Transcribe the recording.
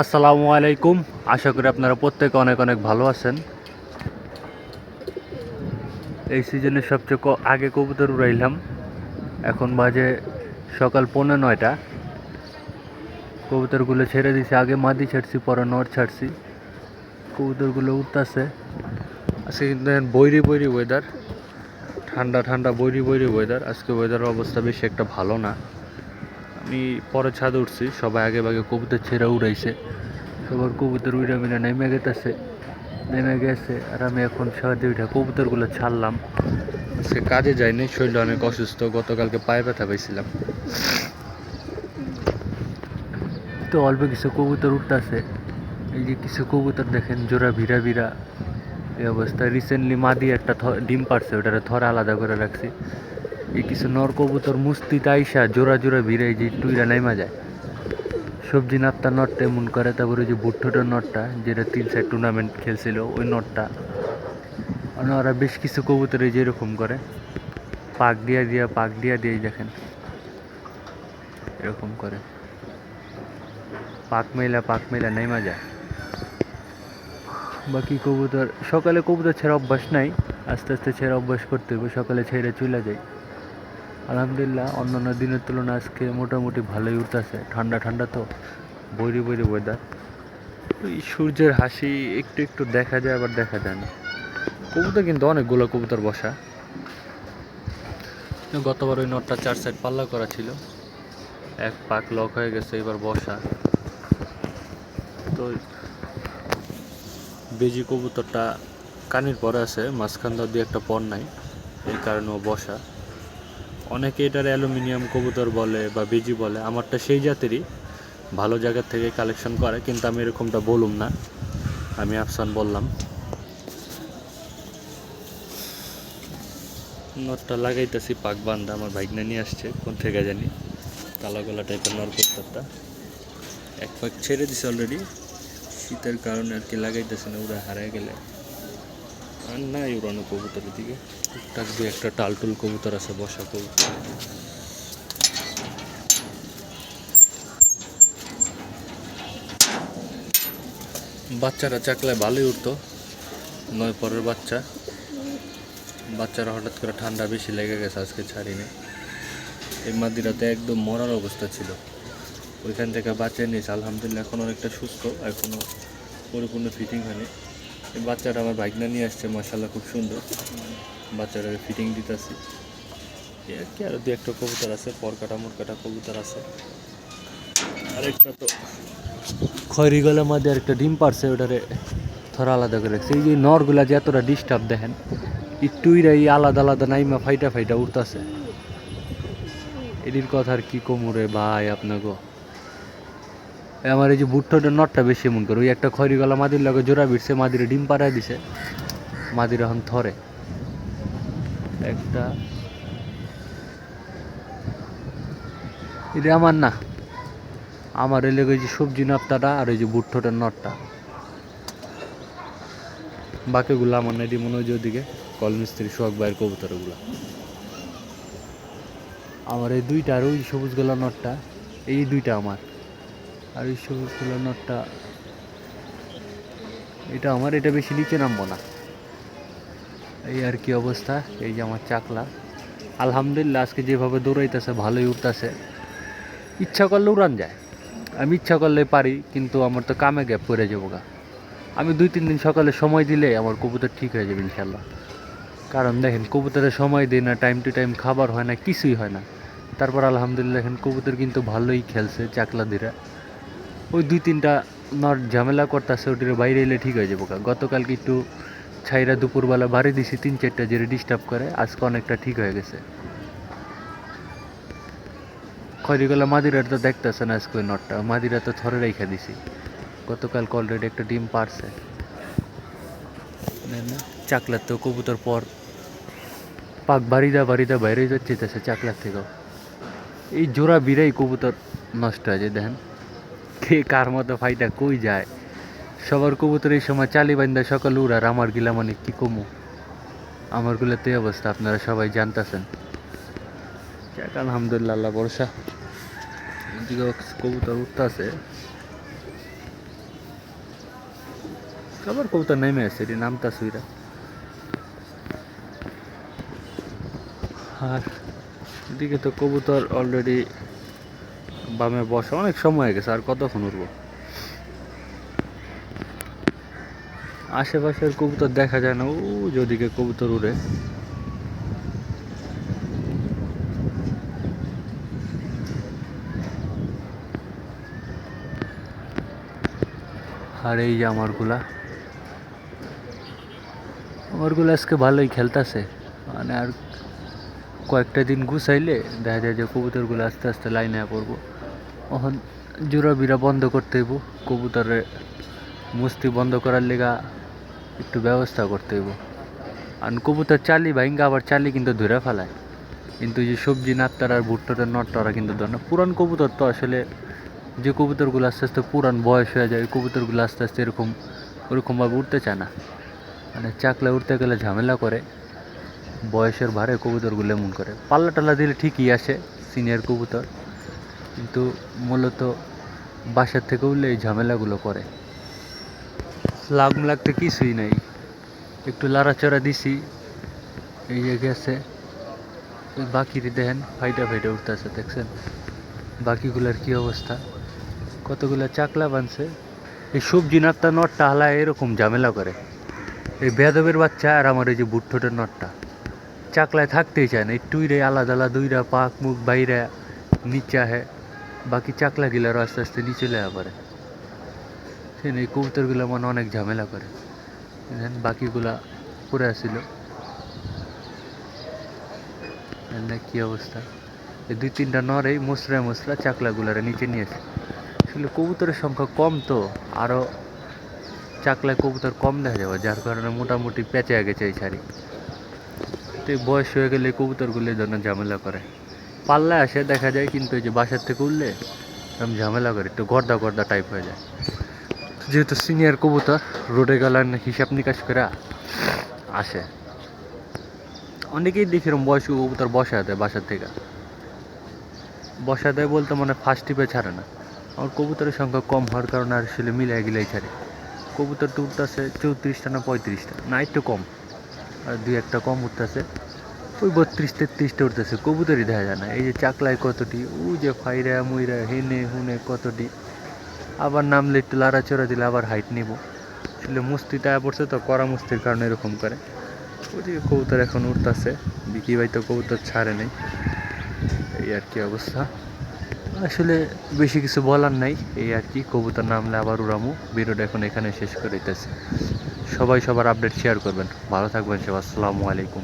আসসালামু আলাইকুম। আশা করি আপনারা প্রত্যেকে অনেক অনেক ভালো আছেন। এই সিজনে সবচেয়ে আগে কবুতর উড়াইলাম। এখন বাজে সকাল পৌনে নয়টা। কবুতরগুলো ছেড়ে দিছি। আগে মাদি ছাড়ছি, পরে নর ছাড়ছি। কবুতরগুলো উঠতেছে আজকে কিন্তু বৈরি বৈরি ওয়েদার ঠান্ডা ঠান্ডা বৈরি বৈরি ওয়েদার আজকে ওয়েদারের অবস্থা বেশি একটা ভালো না। আমি পরে ছাদে উঠছি, সবাই আগে ভাগে কবুতর ছেড়ে উড়াইছে। সবার কবুতর উড়ে মিলে নেমে গেতেছে, নেমে গেছে, আর আমি এখন সারাদিন উঠে কবুতরগুলো ছাড়লাম। আজকে কাজে যাইনি শরীর অনেক অসুস্থ, গতকালকে পায়ে ব্যথা পাইছিলাম। তো অল্প কিছু কবুতর উঠতেছে, এই যে কিছু কবুতর দেখেন, জোড়া ভিড়া ভিড়া। এই অবস্থা রিসেন্টলি মাদি একটা ডিম পারছে ওটারে থরে আলাদা করে রাখছি। এই কিছু নর কবুতর মুস্তিতে আইসা জোড়া জোড়া ভিড়ে যে টুইরা নাইমা যায়। সবজি নাপ্তা নটটা এমন করে, তারপরে যে বুট্টোটার নটটা, যেটা তিন চার টুর্নামেন্ট খেলছিল, ওই নটটা। আর ওরা বেশ কিছু কবুতরে যেরকম করে। পাক দিয়া দিয়া, পাক দিয়া দিয়ে দেখেন। এরকম করে। পাক মেলা পাক মেলা নেমা যায়। বাকি কবুতর, সকালে কবুতর ছেড়ে অভ্যাস নাই। আস্তে আস্তে ছেড়ে অভ্যাস করতে হবে, সকালে ছেড়ে চলে যাই। আলহামদুলিল্লাহ, অন্যান্য দিনের তুলনায় আজকে মোটামুটি ভালোই উঠতেছে। ঠান্ডা ঠান্ডা তো বৈরি বৈরি ওয়েদার ওই সূর্যের হাসি একটু একটু দেখা যায়, আবার দেখা যায় না। কবুতর কিন্তু অনেকগুলো কবুতর বসা। গতবার ওই নটটা চার সাইড পাল্লা করা ছিল। এক পাক লক হয়ে গেছে, এবার বসা। তো বেজি কবুতরটা কানির পরে আছে, মাঝখান দিয়ে একটা পর নাই, এই কারণে ও বসা। অনেকে এটার অ্যালুমিনিয়াম কবুতর বলে বা বেজি বলে, আমারটা সেই জাতেরই। ভালো জায়গার থেকে কালেকশন করে, কিন্তু আমি এরকমটা বলুম না। আমি আফসান বললাম। নটটা লাগাইতেছি, পাক বান্ধা আমার বাইকনা নিয়ে আসছে, কোন থেকে জানি। কালো কালো টাইপের নর কবুতরটা। এক পাক ছেড়ে দিছে অলরেডি শীতের কারণে আর কি লাগাইতেছে না ওরা হারায় গেলে। আর নাই উড়ানো কবুতরের দিকে টুকটাক দিয়ে একটা টালটুল কবুতর আছে, বসা কবুতর। বাচ্চারা চাকলায় ভালোই উঠতো নয় পরের বাচ্চা। বাচ্চারা হঠাৎ করে ঠান্ডা বেশি লেগে গেছে, আজকে ছাড়িনি। এই মাদিরাতে একদম মরার অবস্থা ছিল। ওইখান থেকে বাঁচিয়ে নিয়েছে, আলহামদুলিল্লাহ, এখন অনেকটা সুস্থ এখনও পরিপূর্ণ ফিটিং হয়নি। বাচ্চারা আমার বাইক না নিয়ে আসছে মাসাল্লাহ খুব সুন্দর। বাচ্চারা ফিটিং দিতেছি। আর কি আরও দু একটা কবুতর আছে, পরকাটা, মোরকাটা কবুতর আছে। আরেকটা তো খয়রি গলা মাঝে একটা ডিম পারছে, ওটারে থরা আলাদা করে রাখছে। এই যে নরগুলা যে এতটা ডিস্টার্ব দেখেন একটুইরা এই আলাদা আলাদা নাইমা ফাইটা ফাইটা উঠতেছে এটির কথা আর কি কমুরে ভাই আপনাকে আমার এই যে বুট্টোটার নটটা বেশি মন করে। ওই একটা খয়রি গলা মাদির লগে জোড়া বিড়ছে, মাদিরে ডিম পাড়ায় দিছে। মাদির এখন থরে। একটা। এটা আমার না। আমার এলে ওই যে সবজি নাপ্তাটা আর ওই যে বুট্টোটার নটটা। বাকিগুলো আমার নাই মনে হয় ওদিকে কলমিস্ত্রি সোহাগ ভাইয়ের কবুতরগুলো। আমার এই দুইটা আর ওই সবুজ গোলা নটটা, এই দুইটা আমার। আর ওই সবুজ গোলা নটটা। এটা আমার, এটা বেশি নিচে নামবো না। এই আর কি অবস্থা, এই যে আমার চাকলা। আলহামদুলিল্লাহ, আজকে যেভাবে দৌড়াইতেছে, ভালোই উঠতেছে। ইচ্ছা করলে উড়ান যায়। আমি ইচ্ছা করলে পারি, কিন্তু আমার তো কামে গ্যাপ করে যাব গা। আমি দুই তিন দিন সকালে সময় দিলে আমার কবুতর ঠিক হয়ে যাবে ইনশাল্লাহ কারণ দেখেন, কবুতরের সময় দিই না টাইম টু টাইম খাবার হয় না, কিছুই হয় না। তারপর আলহামদুলিল্লাহ এখন কবুতর কিন্তু ভালোই খেলছে চাকলা দিরা ওই দুই তিনটা নট ঝামেলা করতেছে, ওটির বাইরে এলে ঠিক হয়ে যাব। গতকালকে একটু ছাইরা দুপুরবেলা বাড়ি দিছি, তিন চারটা যেটা ডিস্টার্ব করে, আজকে অনেকটা ঠিক হয়ে গেছে। খয়রিগলা মাদিরার তো দেখতেছে না আজকে ওই নটটা মাদিরা তো থরে রেখে দিছি। গতকালকে অলরেডি একটা ডিম পারছে। চাকলার তো কবুতর পর পাক বাড়িদা বাড়িদা বাইরে যাচ্ছে চাকলার থেকেও। এই জোড়া বিরাই কবুতর নষ্ট হয়ে যায়, দেখেন। কে কার মতো ফাইটা কই যায়? সবার কবুতর এই সময় চালি বান্দা সকালে উড়ার আমার গিলা মানে কি কমু? আমার গুলাতে অবস্থা, আপনারা সবাই জানতেছেন। আলহামদুলিল্লাহ এদিকে কবুতর উঠতেছে। আবার কবুতর নেমে আছে এটি আর এদিকে তো কবুতর অলরেডি বামে বসা, অনেক সময় হয়ে গেছে, আর কতক্ষণ উঠবো? আশেপাশের কবুতর দেখা যায় না, ও যেদিকে কবুতর উড়ে। আর এই যে আমারগুলা আমারগুলো আজকে ভালোই খেলতেছে। মানে আর কয়েকটা দিন গুছাইলে দেখা যায় যে কবুতরগুলো আস্তে আস্তে লাইনে পড়ব। তখন জোড়া বিরা বন্ধ করতে হইব কবুতরের মুস্তি বন্ধ করার লেগা একটু ব্যবস্থা করতে হইব। আর কবুতর চালি, ভাইঙ্গা আবার চালি কিন্তু ধরে ফেলায়। কিন্তু যে সবজি নাত্তার আর ভুট্টার নটটা ওরা কিন্তু ধরে না। পুরান কবুতর তো আসলে যে কবুতরগুলো আস্তে আস্তে পুরান বয়স হয়ে যায়, ওই কবুতরগুলো আস্তে আস্তে এরকম, ওরকমভাবে উঠতে চায় না। মানে চাকলা উঠতে গেলে ঝামেলা করে, বয়সের ভারে কবুতরগুলো এমন করে। পাল্লা টাল্লা দিলে ঠিকই আসে সিনিয়র কবুতর। কিন্তু মূলত বাসার থেকে উঠলে এই ঝামেলাগুলো করে। লাগম লাগতে কিছুই নাই। একটু লাড়াচড়া দিছি। এই যে গেছে। বাকিটি দেখেন, ফাইটা ফাইটা উঠতেছে, দেখছেন? বাকিগুলোর কি অবস্থা? কতগুলো চাকলা বানছে। এই সবজি নাটটা, নটটা হালা এরকম ঝামেলা করে। এই বেদবের বাচ্চা আর আমার এই যে বুট্টোটের নটটা। চাকলায় থাকতেই চায় না। এই টুইরে আলাদা আলাদা দুইরা পাক মুখ বাইরে নিচে আহে। বাকি চাকলা গিলারও আস্তে আস্তে নিচে লেয়া পরে সে এই কবুতরগুলো মানে অনেক ঝামেলা করে। বাকিগুলা পড়ে আসছিল না কি অবস্থা। এই দুই তিনটা নরেই মুসরা মুসরা চাকলাগুলারে নিচে নিয়েছে আসলে কবুতরের সংখ্যা কম তো আরও চাকলায় কবুতর কম দেখা যাবে, যার কারণে মোটামুটি পেঁচে গেছে এই শাড়ি। তো বয়স হয়ে গেলে কবুতরগুলো ধরনের ঝামেলা করে। পাল্লায় আসে, দেখা যায় কিন্তু এই যে বাসার থেকে উঠলে এরকম ঝামেলা করে, একটু গর্দা গর্দা টাইপ হয়ে যায়। যেহেতু সিনিয়র কবুতর রোডে গেলেন হিসাব নিকাশ করে আসে। অনেকেই দেখি বয়স্ক কবুতর বসা দেয় বাসার থেকে। বসা দেয় বলতে মানে ফার্স্ট টিপে ছাড়ে না। আমার কবুতরের সংখ্যা কম হওয়ার কারণে আর আসলে মিলাই গিলাই ছাড়ে। কবুতর তো উঠতেছে চৌত্রিশটা না পঁয়ত্রিশটা, না, একটু কম। আর দুই একটা কম উঠতেছে। ওই বত্রিশ, তেত্রিশটা উঠতেছে, কবুতরই দেখা যায় না। এই যে চাকলায় কতটি ও যে ফাইরা, মুইরা, হেনে, হুনে কতটি। আবার নামলে একটু লাড়াচড়া দিলে আবার হাইট নিব। আসলে মুস্তিটা পড়ছে তো, কড়া মুস্তির কারণে এরকম করে। ওদিকে কবুতর এখন উঠতেছে, বিকি ভাই তো কবুতর ছাড়ে নেই। এই আর কি অবস্থা। আসলে বেশি কিছু বলার নাই, এই আর কি, কবুতর নামলে আবার উড়ামু। ভিডিওটা এখন এখানে শেষ করে দিতেছে। সবাই সবার আপডেট শেয়ার করবেন। ভালো থাকবেন সব আসসালামু আলাইকুম।